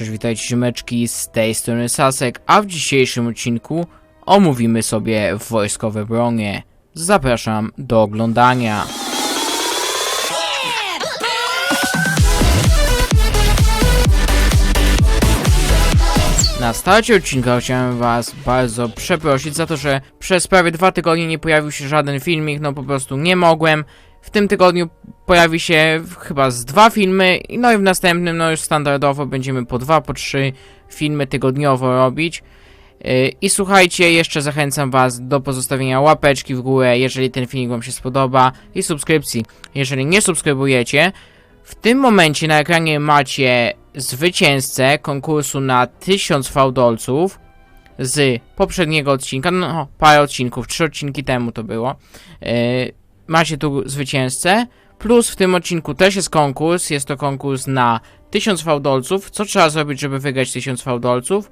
Cześć, witajcie ziomeczki, z tej strony Sasek, a w dzisiejszym odcinku omówimy sobie wojskowe bronie. Zapraszam do oglądania. Na starcie odcinka chciałem was bardzo przeprosić za to, że przez prawie dwa tygodnie nie pojawił się żaden filmik, no po prostu nie mogłem. W tym tygodniu pojawi się chyba z dwa filmy, no i w następnym, no już standardowo będziemy po dwa, po trzy filmy tygodniowo robić. Yy, I słuchajcie, jeszcze zachęcam was do pozostawienia łapeczki w górę, jeżeli ten filmik wam się spodoba i subskrypcji. Jeżeli nie subskrybujecie, w tym momencie na ekranie macie zwycięzcę konkursu na 1000 fałdolców z poprzedniego odcinka, no parę odcinków, trzy odcinki temu to było. Yy, macie tu zwycięzcę, plus w tym odcinku też jest konkurs, jest to konkurs na 1000 fałdolców. Co trzeba zrobić, żeby wygrać 1000 fałdolców?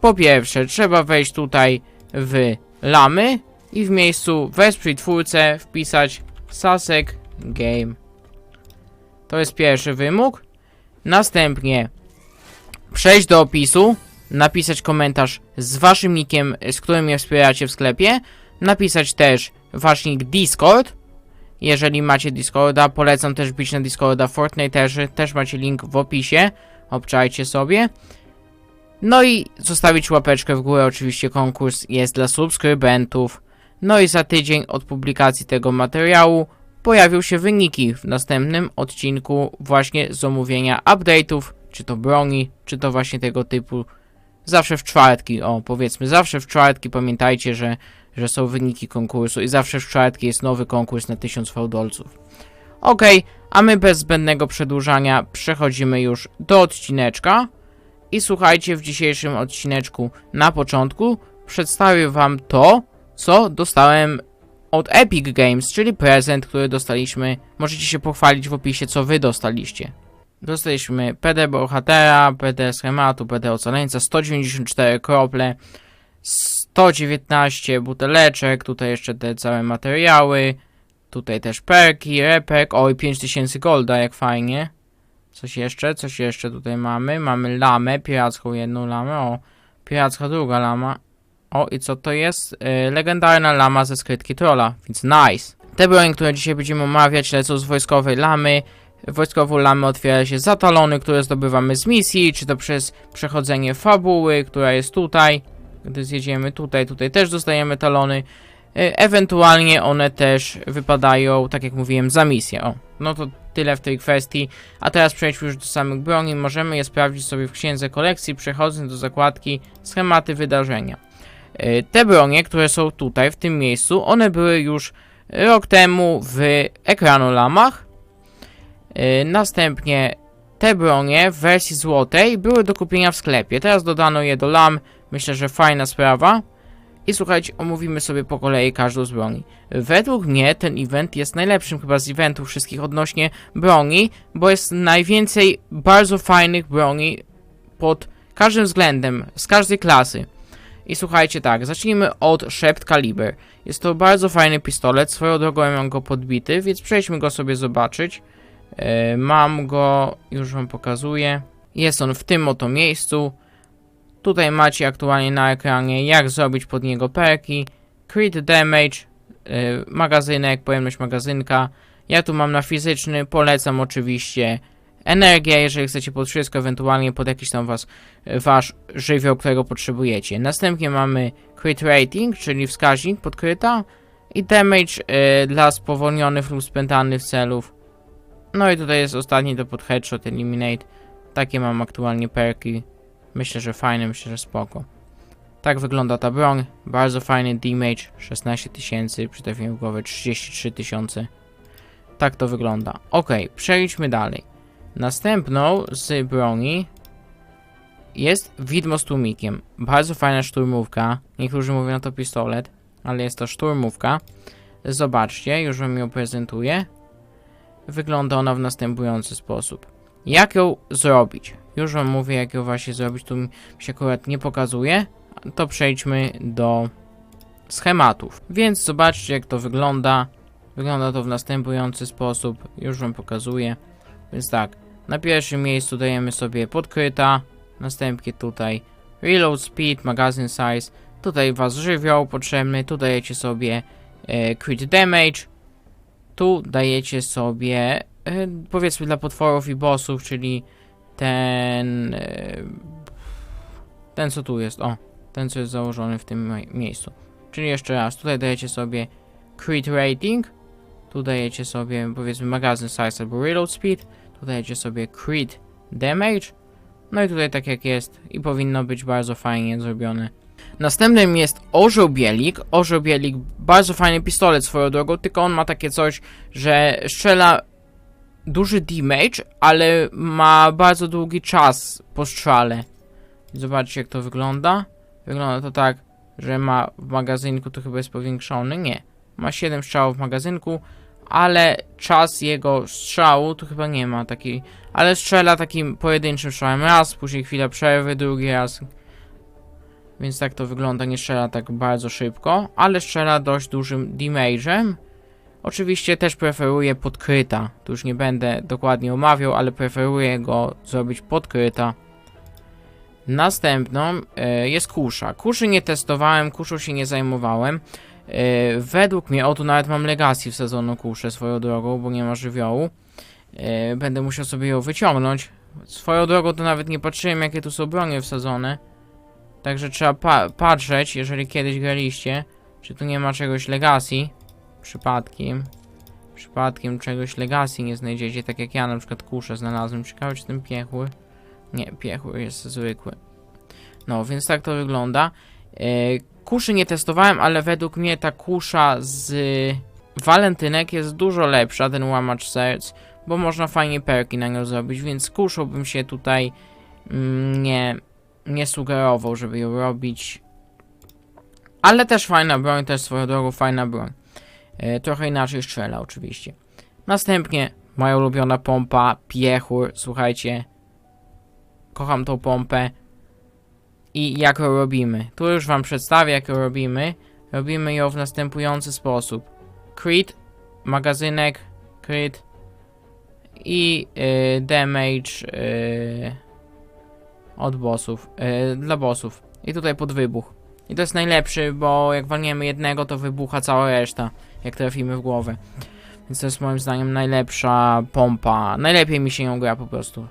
Po pierwsze, trzeba wejść tutaj w lamy i w miejscu wesprzyj twórcę wpisać Sasek Game. To jest pierwszy wymóg. Następnie przejść do opisu, napisać komentarz z waszym nickiem, z którym mnie wspieracie w sklepie, napisać też wasz nick Discord. Jeżeli macie Discorda, polecam też bić na Discorda Fortnite, też, też macie link w opisie, obczajcie sobie. No i zostawić łapeczkę w górę, oczywiście konkurs jest dla subskrybentów. No i za tydzień od publikacji tego materiału pojawią się wyniki w następnym odcinku właśnie z omówienia update'ów, czy to broni, czy to właśnie tego typu. Zawsze w czwartki, o powiedzmy, zawsze w czwartki pamiętajcie, że, że są wyniki konkursu i zawsze w czwartki jest nowy konkurs na 1000 fałdolców. Ok, a my bez zbędnego przedłużania przechodzimy już do odcineczka. I słuchajcie, w dzisiejszym odcineczku na początku przedstawię wam to, co dostałem od Epic Games, czyli prezent, który dostaliśmy. Możecie się pochwalić w opisie, co wy dostaliście. Dostaliśmy PD bohatera, PD schematu, PD ocaleńca, 194 krople, 119 buteleczek, tutaj jeszcze te całe materiały, tutaj też perki, repek, oj 5000 golda, jak fajnie. Coś jeszcze, coś jeszcze tutaj mamy, mamy lamę, piracką jedną lamę, o, piracka druga lama, o, i co to jest? Yy, legendarna lama ze skrytki trolla, więc nice. Te broń, które dzisiaj będziemy omawiać, lecą z wojskowej lamy. Wojskową lamę otwiera się za talony, które zdobywamy z misji, czy to przez przechodzenie fabuły, która jest tutaj. Gdy zjedziemy tutaj, tutaj też dostajemy talony. Yy, ewentualnie one też wypadają, tak jak mówiłem, za misję. O, no to tyle w tej kwestii. A teraz przejdźmy już do samych broni. Możemy je sprawdzić sobie w księdze kolekcji, przechodząc do zakładki schematy wydarzenia. E, Te bronie, które są tutaj, w tym miejscu, one były już rok temu w ekranolamach. E, Następnie te bronie w wersji złotej były do kupienia w sklepie. Teraz dodano je do lam. Myślę, że fajna sprawa. I słuchajcie, omówimy sobie po kolei każdą z broni. Według mnie ten event jest najlepszym chyba z eventów wszystkich odnośnie broni, bo jest najwięcej bardzo fajnych broni pod każdym względem, z każdej klasy. I słuchajcie tak, zacznijmy od Szept Kaliber. Jest to bardzo fajny pistolet, swoją drogą ja mam go podbity, więc przejdźmy go sobie zobaczyć. E, mam go, już wam pokazuję. Jest on w tym oto miejscu. Tutaj macie aktualnie na ekranie jak zrobić pod niego perki. Crit damage, e, magazynek, pojemność magazynka. Ja tu mam na fizyczny, polecam oczywiście energię, jeżeli chcecie pod wszystko, ewentualnie pod jakiś tam was, wasz żywioł, którego potrzebujecie. Następnie mamy crit rating, czyli wskaźnik podkryta i damage y, dla spowolnionych lub spętanych celów. No i tutaj jest ostatni to pod headshot, eliminate. Takie mam aktualnie perki. Myślę, że fajne, myślę, że spoko. Tak wygląda ta broń. Bardzo fajny damage, 16 tysięcy, przy trafieniu w głowę 33 tysiące. Tak to wygląda. Ok, przejdźmy dalej. Następną z broni jest widmo z tłumikiem. Bardzo fajna szturmówka. Niektórzy mówią to pistolet, ale jest to szturmówka. Zobaczcie, już wam ją prezentuję. Wygląda ona w następujący sposób. Jak ją zrobić? Już wam mówię, jak ją właśnie zrobić. Tu mi się akurat nie pokazuje. To przejdźmy do schematów. Więc zobaczcie, jak to wygląda. Wygląda to w następujący sposób. Już wam pokazuję. Więc tak, na pierwszym miejscu dajemy sobie podkryta, Następnie tutaj reload speed, magazine size. Tutaj was żywioł potrzebny. Tu dajecie sobie e, crit damage. Tu dajecie sobie e, powiedzmy dla potworów i bossów, czyli ten e, ten co tu jest, o, ten co jest założony w tym mie- miejscu. Czyli jeszcze raz, tutaj dajecie sobie crit rating, tu dajecie sobie powiedzmy magazyn size albo reload speed, tu dajecie sobie crit damage, no i tutaj tak jak jest i powinno być bardzo fajnie zrobione. Następnym jest Orzeł Bielik. Orzeł Bielik, bardzo fajny pistolet swoją drogą, tylko on ma takie coś, że strzela duży damage, ale ma bardzo długi czas po strzale. Zobaczcie jak to wygląda. Wygląda to tak, że ma w magazynku, to chyba jest powiększony, nie. Ma 7 strzałów w magazynku, ale czas jego strzału to chyba nie ma taki, ale strzela takim pojedynczym strzałem raz, później chwilę przerwy, drugi raz. Więc tak to wygląda, nie strzela tak bardzo szybko, ale strzela dość dużym damage'em. Oczywiście też preferuję podkryta. Tu już nie będę dokładnie omawiał, ale preferuję go zrobić podkryta. Następną e, jest kusza. Kuszy nie testowałem, kuszą się nie zajmowałem. E, według mnie, o tu nawet mam legacji w sezonu kuszę swoją drogą, bo nie ma żywiołu. E, będę musiał sobie ją wyciągnąć. Swoją drogą to nawet nie patrzyłem jakie tu są bronie wsadzone. Także trzeba pa patrzeć, jeżeli kiedyś graliście, czy tu nie ma czegoś legacji. Przypadkiem. Przypadkiem czegoś legacji nie znajdziecie, tak jak ja na przykład kuszę znalazłem. Ciekawe czy ten piechły. Nie, piechły jest zwykły. No, więc tak to wygląda. E, kuszy nie testowałem, ale według mnie ta kusza z walentynek jest dużo lepsza, ten łamacz serc, bo można fajnie perki na nią zrobić, więc kuszą bym się tutaj mm, nie, nie sugerował, żeby ją robić. Ale też fajna broń, też swoją drogą fajna broń. E, trochę inaczej strzela oczywiście. Następnie moja ulubiona pompa, piechur, słuchajcie. Kocham tą pompę. I jak ją robimy? Tu już wam przedstawię jak ją robimy. Robimy ją w następujący sposób. Crit, magazynek, crit i y, damage y, od bossów, y, dla bossów. I tutaj pod wybuch. I to jest najlepszy, bo jak walniemy jednego, to wybucha cała reszta, jak trafimy w głowę. Więc to jest moim zdaniem najlepsza pompa. Najlepiej mi się ją gra po prostu.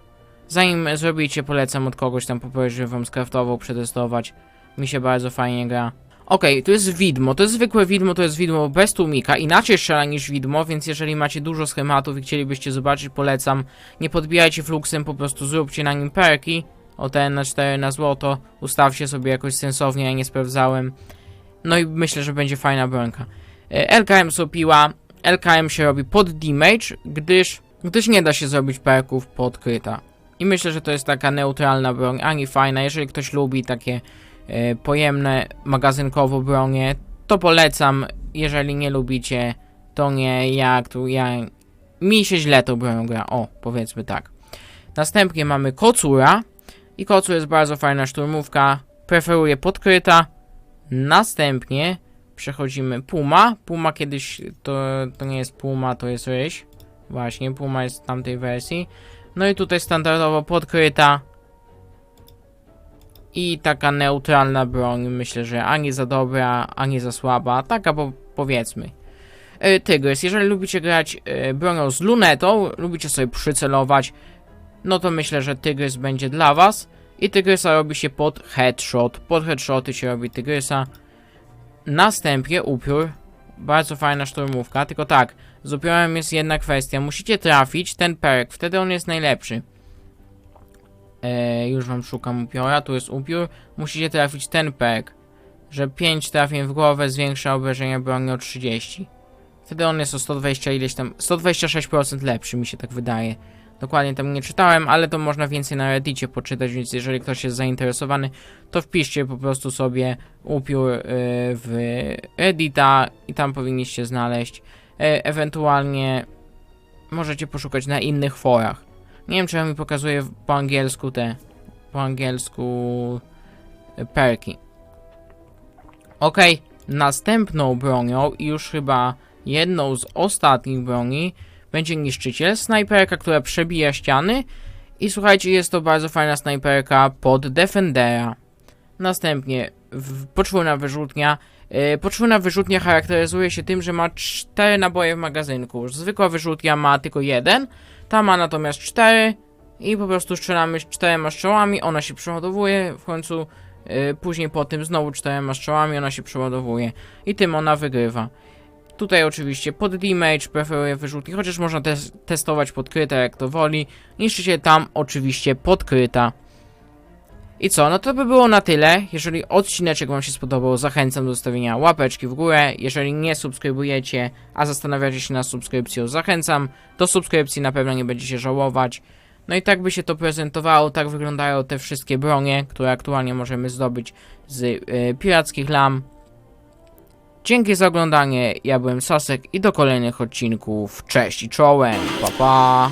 Zanim zrobicie, polecam od kogoś tam poprosić, żeby wam skraftował, przetestować. Mi się bardzo fajnie gra. Okej, to jest widmo, to jest zwykłe widmo, to jest widmo bez tłumika, inaczej strzela niż widmo, więc jeżeli macie dużo schematów i chcielibyście zobaczyć, polecam. Nie podbijajcie fluxem, po prostu zróbcie na nim perki. O ten na 4 na złoto, ustawcie sobie jakoś sensownie, ja nie sprawdzałem. No i myślę, że będzie fajna brońka. E, LKM sopiła, LKM się robi pod damage, gdyż, gdyż nie da się zrobić perków pod kryta. I myślę, że to jest taka neutralna broń, ani fajna. Jeżeli ktoś lubi takie e, pojemne, magazynkowo bronie, to polecam. Jeżeli nie lubicie, to nie. Jak tu, ja... Mi się źle tą bronią gra, o, powiedzmy tak. Następnie mamy kocura. I kocur jest bardzo fajna szturmówka. Preferuję podkryta. Następnie przechodzimy Puma. Puma kiedyś to, to nie jest Puma, to jest ryś. Właśnie, Puma jest w tamtej wersji. No i tutaj standardowo podkryta. I taka neutralna broń, myślę, że ani za dobra, ani za słaba. Taka po, powiedzmy. E, Tygrys, jeżeli lubicie grać e, bronią z lunetą, lubicie sobie przycelować, no to myślę, że Tygrys będzie dla was. I Tygrysa robi się pod headshot. Pod headshoty się robi Tygrysa. Następnie upiór. Bardzo fajna szturmówka, tylko tak, z upiorem jest jedna kwestia. Musicie trafić ten perk, wtedy on jest najlepszy. E, już wam szukam upiora, tu jest upiór. Musicie trafić ten perk, że 5 trafień w głowę zwiększa obrażenia broni o 30. Wtedy on jest o 120 ileś tam, 126% lepszy mi się tak wydaje. Dokładnie tam nie czytałem, ale to można więcej na Reddicie poczytać, więc jeżeli ktoś jest zainteresowany, to wpiszcie po prostu sobie upiór y, w Reddita i tam powinniście znaleźć. E, ewentualnie możecie poszukać na innych forach. Nie wiem, czy on mi pokazuje po angielsku te, po angielsku y, perki. Ok, następną bronią i już chyba jedną z ostatnich broni będzie niszczyciel, snajperka, która przebija ściany I słuchajcie, jest to bardzo fajna snajperka pod Defendera. Następnie poczwórna wyrzutnia. Yy, poczwórna wyrzutnia charakteryzuje się tym, że ma 4 naboje w magazynku. Zwykła wyrzutnia ma tylko jeden, ta ma natomiast 4 i po prostu strzelamy czterema strzałami, ona się przeładowuje, w końcu yy, później po tym znowu czterema strzałami ona się przeładowuje i tym ona wygrywa. Tutaj oczywiście pod damage preferuję wyrzutni, chociaż można też testować podkryte jak to woli. Niszczycie tam oczywiście podkryta. I co, no to by było na tyle. Jeżeli odcineczek Wam się spodobał, zachęcam do zostawienia łapeczki w górę. Jeżeli nie subskrybujecie, a zastanawiacie się nad subskrypcją, zachęcam do subskrypcji, na pewno nie będziecie żałować. No i tak by się to prezentowało, tak wyglądają te wszystkie bronie, które aktualnie możemy zdobyć z y, pirackich lam. Dzięki za oglądanie, ja byłem Sasek i do kolejnych odcinków. Cześć i czołem, pa pa!